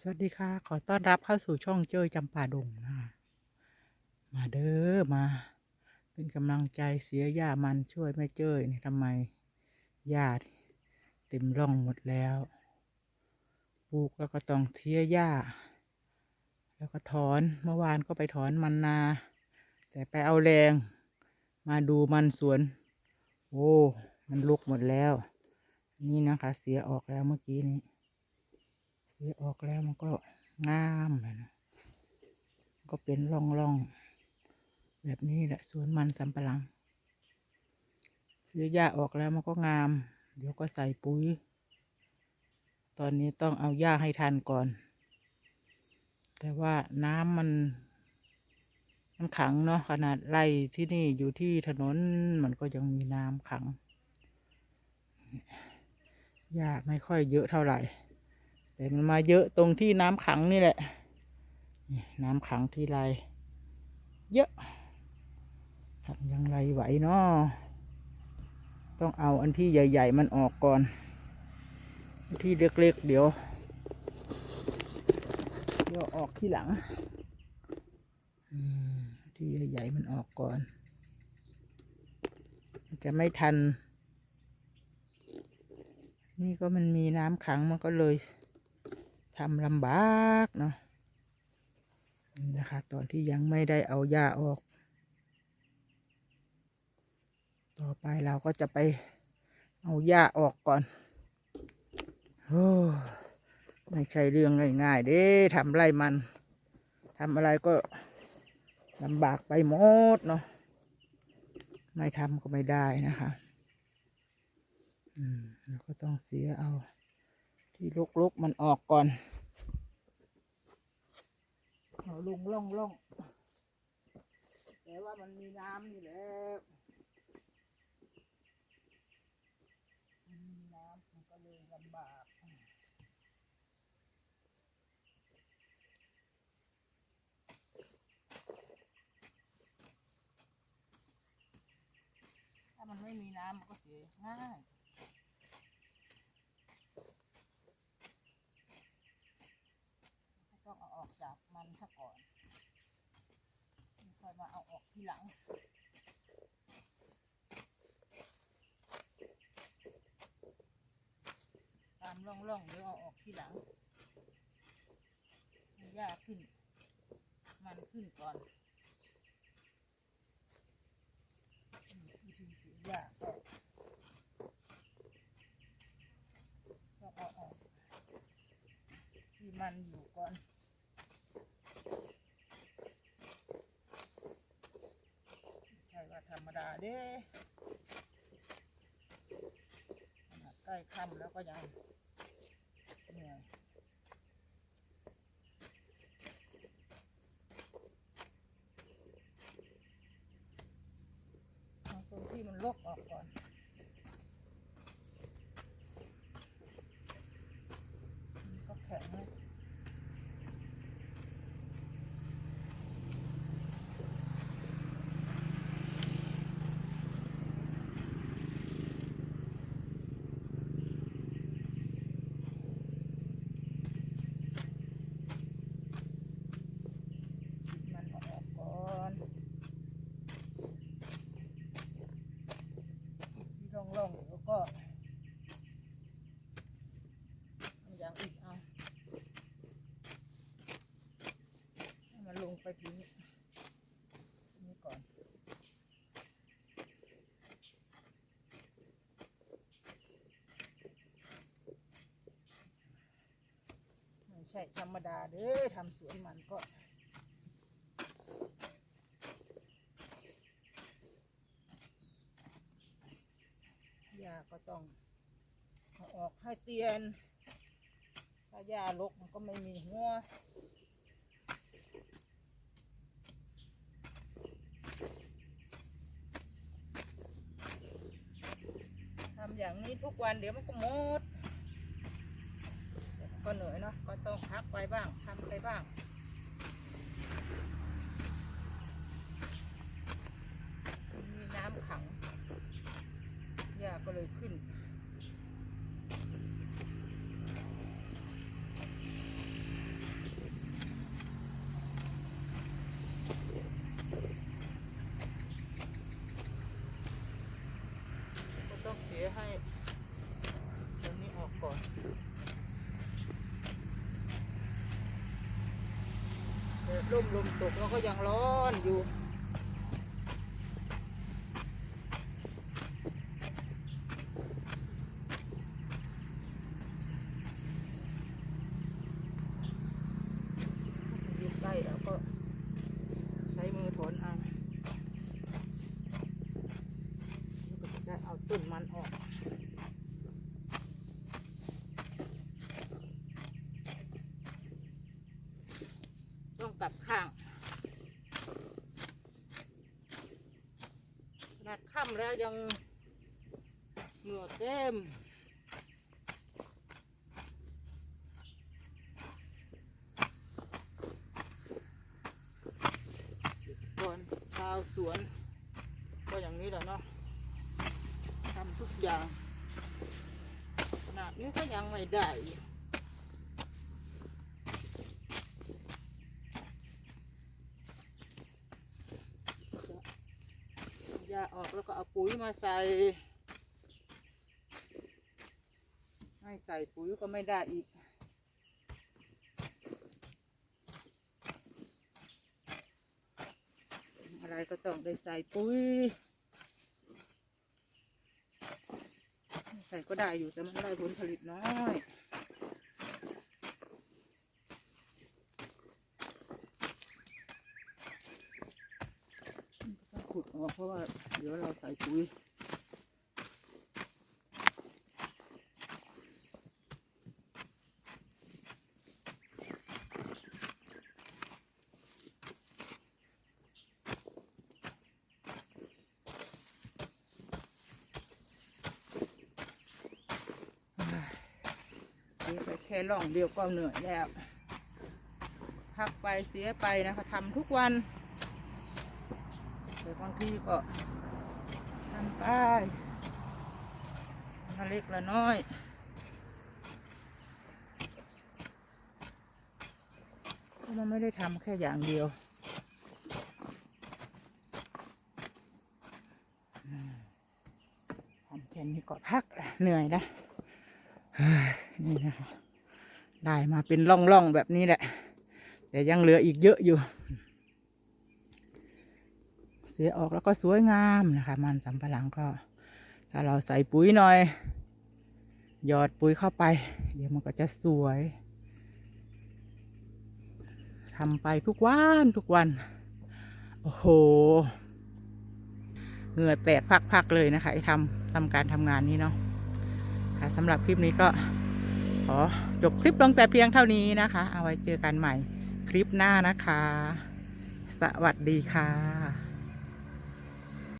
สวัสดีค่ะ ขอต้อนรับเข้าสู่ช่องเจ้ยจำปาดงนะคะมาเด้อมา เป็นกำลังใจเสียหญ้ามันช่วยแม่เจ้ยนี่ทำไมหญ้าเต็มร่องหมดแล้วปลูกแล้วก็ต้องเทียหญ้า แล้วก็ถอนเมื่อวานก็ไปถอนมันนา แต่ไปเอาแรง มาดูมันสวน โอ้ มันลุกหมดแล้ว นี่นะคะ เสียออกแล้วเมื่อกี้นี้ สีออกแล้วมันก็งามนะก็เป็นร่องร่องๆแบบนี้แหละสวนมันสำปะหลังเสียหญ้าออกแล้วมันก็งาม เดี๋ยวก็ใส่ปุ๋ย ตอนนี้ต้องเอาหญ้าให้ทันก่อน แต่ว่าน้ำมันมันขังเนาะขนาดไร่ที่นี่อยู่ที่ถนนมันก็ยังมีน้ำขังหญ้าไม่ค่อยเยอะเท่าไหร่ แต่มันมาเยอะตรงที่น้ำขังนี่แหละ น้ำขังที่ไร เยอะทำยังไรไหวเนาะต้องเอาอันที่ใหญ่ ๆ มันออกก่อน ที่เล็กๆเดี๋ยว เดี๋ยวออกที่หลังอืมที่ใหญ่ๆมันออกก่อน จะไม่ทัน นี่ก็มันมีน้ำขังมันก็เลย ทำลำบากเนาะนะคะ ตอนที่ยังไม่ได้เอาหญ้าออก ต่อไปเราก็จะไปเอาหญ้าออกก่อนโอ้ไม่ใช่เรื่องง่ายๆเด้ทำไรมันทำอะไรก็ลำบากไปหมดเนาะไม่ทำก็ไม่ได้นะคะ อืมแล้วก็ต้องเสียเอา ที่ลกๆมันออกก่อนเอาลุงล่องล่องแต่ว่ามันมีน้ำนี่แหละมีน้ำมันก็เลยลำบากถ้ามันไม่มีน้ำมันก็เสียง่าย ก็ต้องเอาออกจาก มันซะก่อนค่อยมาเอาออกทีหลังตามร่องๆเดี๋ยวเอาออกทีหลังหญ้าขึ้น มันขึ้นก่อนอืมวิธีสีหญ้าก็ต้องเอาออกที่มันอยู่ก่อน ใช่ว่าธรรมดา เด้ใกล้ค่ำแล้วก็ยังเหนื่อยเอาตรงที่มันลกออกก่อนก็แข็งเลยมันเอาออกก่อนที่ร่ องแล้วก็อาอย่างอีกเอาให้มันลงไปทีนี้นี่ก่อนไม่ใช่ธรรมดาเด้อทำสวนมันก็ หญ้า ก็ต้องเอาออกให้เตียน ถ้าหญ้ารกมันก็ไม่มีหัวทำอย่างนี้ทุกวันเดี๋ยวมันก็หมดก็เหนื่อยเนาะก็ต้องพักไปบ้างทำไปบ้าง มีน้ำขังหญ้าก็เลยขึ้น ร่มลมตกแล้วก็ยังร้อนอยู่ใกล้แล้วก็ใช้มือถอนเอาแล้วก็จะได้เอาต้นมันออก ต้องกลับข้างขนาดค่ำแล้วยังเหงื่อเต็มก่อนชาวสวน ก็อย่างนี้แหละเนาะทำทุกอย่างขนาดนี้ก็ยังไม่ได้ อีกหญ้าออกแล้วก็เอาปุ๋ยมาใส่ไม่ใส่ปุ๋ยก็ไม่ได้อีก อะไรก็ต้องได้ใส่ปุ๋ย ใส่ก็ได้อยู่แต่มันได้ผลผลิตน้อย ออกเพราะว่าเดี๋ยวเราใส่ปุ๋ยไปแค่ล่องเดียวก็เหนื่อยแล้ว พักไปเสียไปนะคะทำทุกวัน แต่บางทีก็ทำไปละเล็กละน้อยมันไม่ได้ทำแค่อย่างเดียวทำแค่นี้ก็พักเหนื่อยนะนี่นะคะได้มาเป็นร่องๆแบบนี้แหละ แต่ยังเหลืออีกเยอะอยู่ เสียออกแล้วก็สวยงามนะคะ มันสำปะหลังก็ ถ้าเราใส่ปุ๋ยหน่อย หยอดปุ๋ยเข้าไป เดี๋ยวมันก็จะสวยทำไปทุกวันทุกวัน โอ้โห เหงื่อแตกพักๆเลยนะคะไอ้ทำทำการทำงานนี้เนาะค่ะสำหรับคลิปนี้ก็ขอจบคลิปลงแต่เพียงเท่านี้นะคะ เอาไว้เจอกันใหม่คลิปหน้านะคะ สวัสดีค่ะ